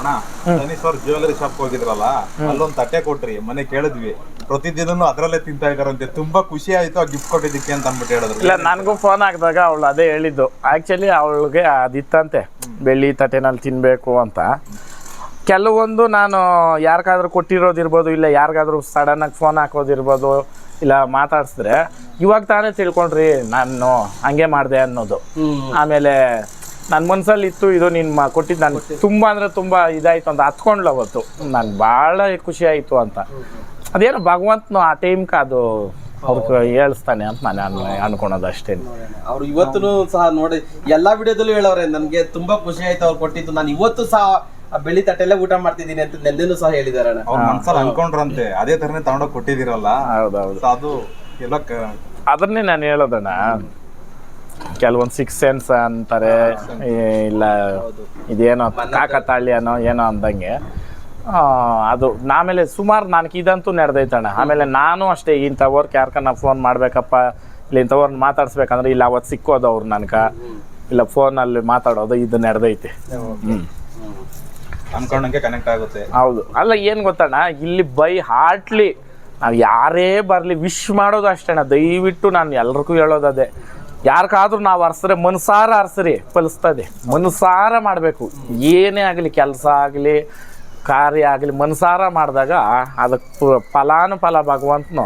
ಅಣ್ಣ ತನೀಶ್ ಅವ್ರ jewellery shop ಹೋಗಿದ್ರಲ್ಲ ಅಲ್ಲೊಂದ್ ತಟ್ಟೆ ಕೊಟ್ರಿ ಮನೆ ಕೇಳಿದ್ವಿ. ಪ್ರತಿದಿನ ಅದ್ರಲ್ಲೇ ತಿಂತಾ ಇದಾರಂತೆ ತುಂಬಾ ಖುಷಿ ಆಯ್ತು ಆ ಗಿಫ್ಟ್ ಕೊಟ್ಟಿದ್ದಕ್ಕೆ ಅಂತ ಅಂದ್ಬಿಟ್ಟು ಹೇಳಿದ್ರು. ಇಲ್ಲ ನನಗೂ ಫೋನ್ ಹಾಕಿದಾಗ ಅವಳು ಅದೇ ಹೇಳಿದ್ದು. ಆಕ್ಚುಲಿ ಅವಳಿಗೆ ಅದಿತ್ತಂತೆ. ಬೆಳ್ಳಿ ತಟ್ಟೆನಲ್ಲಿ ತಿನ್ಬೇಕು ಅಂತ. ಕೆಲವೊಂದು ನಾನು ಯಾರಿಗಾದ್ರೂ ಕೊಟ್ಟಿರೋದಿರ್ಬೋದು ಇಲ್ಲ ಯಾರಿಗಾದ್ರೂ ಸಡನ್ನಾಗಿ ಫೋನ್ ಹಾಕೋದಿರ್ಬೋದು ಇಲ್ಲ ಮಾತಾಡಿಸಿದ್ರೆ ಇವಾಗ ತಾನೇ ತಿಳ್ಕೊಂಡ್ರಿ ನಾನು ಹಂಗೆ ಮಾಡಿದೆ ಅನ್ನೋದು. ಆಮೇಲೆ ನನ್ನ ಮನ್ಸಲ್ಲಿ ಇತ್ತು ಇದು ನೀನು ಕೊಟ್ಟಿದ್ದು ನಾನು ತುಂಬ ಅಂದರೆ ತುಂಬ ಇದಾಯ್ತು ಅಂತ ಹತ್ಕೊಂಡ್ಲು ಅವತ್ತು. ನಾನು ಭಾಳ ಖುಷಿ ಆಯಿತು ಅಂತ. ಅದೇನು ಭಗವಂತನು ಆ ಟೈಮ್ಗೆ ಅದು ಅವ್ರಿಗೆ ಹೇಳಿಸ್ತಾನೆ ಅಂತ ನಾನು ಅನ್ ಅನ್ಕೊಳೋದು ಅಷ್ಟೇ. ಅವ್ರು ಇವತ್ತು ಸಹ ನೋಡಿ ಎಲ್ಲಾ ವಿಡಿಯೋದಲ್ಲೂ ಹೇಳವ್ರೆ ನನಗೆ ತುಂಬಾ ಖುಷಿ ಆಯ್ತು ಅವ್ರು ಕೊಟ್ಟಿದ್ದು. ನಾನು ಇವತ್ತು ಸಹ ಬೆಳಿ ಬೆಳ್ಳಿ ತಟ್ಟೆಲ್ಲೇ ಊಟ ಮಾಡ್ತಿದ್ದೀನಿ ಅಂತ ನೆಲ್ಲೂ ಸಹ ಹೇಳಿದಾರೆ ಅವ್ರ ಮನ್ಸಲ್ಲಿ ಅನ್ಕೊಂಡ್ರಂತೆ. ಅದೇ ತರನೇ ತಗೊಂಡೋಗಿ ಕೊಟ್ಟಿದ್ದೀರಲ್ಲ. ಹೌದೌದು. ಅದು ಎಲ್ಲ ಕ- ಅದನ್ನೇ ನಾನು ಹೇಳೋದಣ್ಣ. ಕೆಲವೊಂದು ಸಿಕ್ಸ್ ಸೆನ್ಸ್ ಅಂತಾರೆ ಇಲ್ಲ ಇದೇನೋ ಕಾಕತಾಳ್ಯನೋ ಏನೋ ಅಂದಂಗೆ ಆ, ಅದು ಆಮೇಲೆ ಸುಮಾರು ನನಗೆ ಇದಂತೂ ನಡೆದೈತಣ್ಣ ಆಮೇಲೆ ನಾನು ಅಷ್ಟೇ ಇಂಥವ್ರಿಗೆ ಯಾರ್ಕನ್ನ ಫೋನ್ ಮಾಡಬೇಕಪ್ಪ ಇಲ್ಲ ಇಂಥವ್ರನ್ನ ಮಾತಾಡ್ಸ್ಬೇಕಂದ್ರೆ ಇಲ್ಲ ಅವತ್ತು ಸಿಕ್ಕೋದು ಅವ್ರು ನನಗೆ. ಇಲ್ಲ ಫೋನಲ್ಲಿ ಮಾತಾಡೋದು ಇದು ನಡೆದೈತೆ. ಅನ್ಕೊಂಡಂಗೆ ಕನೆಕ್ಟ್ ಆಗುತ್ತೆ. ಹೌದು. ಅಲ್ಲ ಏನು ಗೊತ್ತಣ್ಣ? ಇಲ್ಲಿ ಬೈ ಹಾರ್ಟ್ಲಿ ನಾವು ಯಾರೇ ಬರಲಿ ವಿಶ್ ಮಾಡೋದು ಅಷ್ಟೇಣ್ಣ. ದಯವಿಟ್ಟು ನಾನು ಎಲ್ರಿಗೂ ಹೇಳೋದು ಅದೇ ಯಾರಿಗಾದ್ರೂ ನಾವು ಅರ್ಸ್ರೆ, ಮನಸಾರ ಅರ್ಸ್ರಿ, ಫಲಿಸ್ತದೆ. ಮನಸಾರ ಮಾಡಬೇಕು. ಏನೇ ಆಗಲಿ, ಕೆಲಸ ಆಗಲಿ, ಕಾರ್ಯ ಆಗಲಿ, ಮನಸಾರ ಮಾಡಿದಾಗ ಅದಕ್ಕೆ ಫಲಾನುಫಲ ಭಗವಂತನು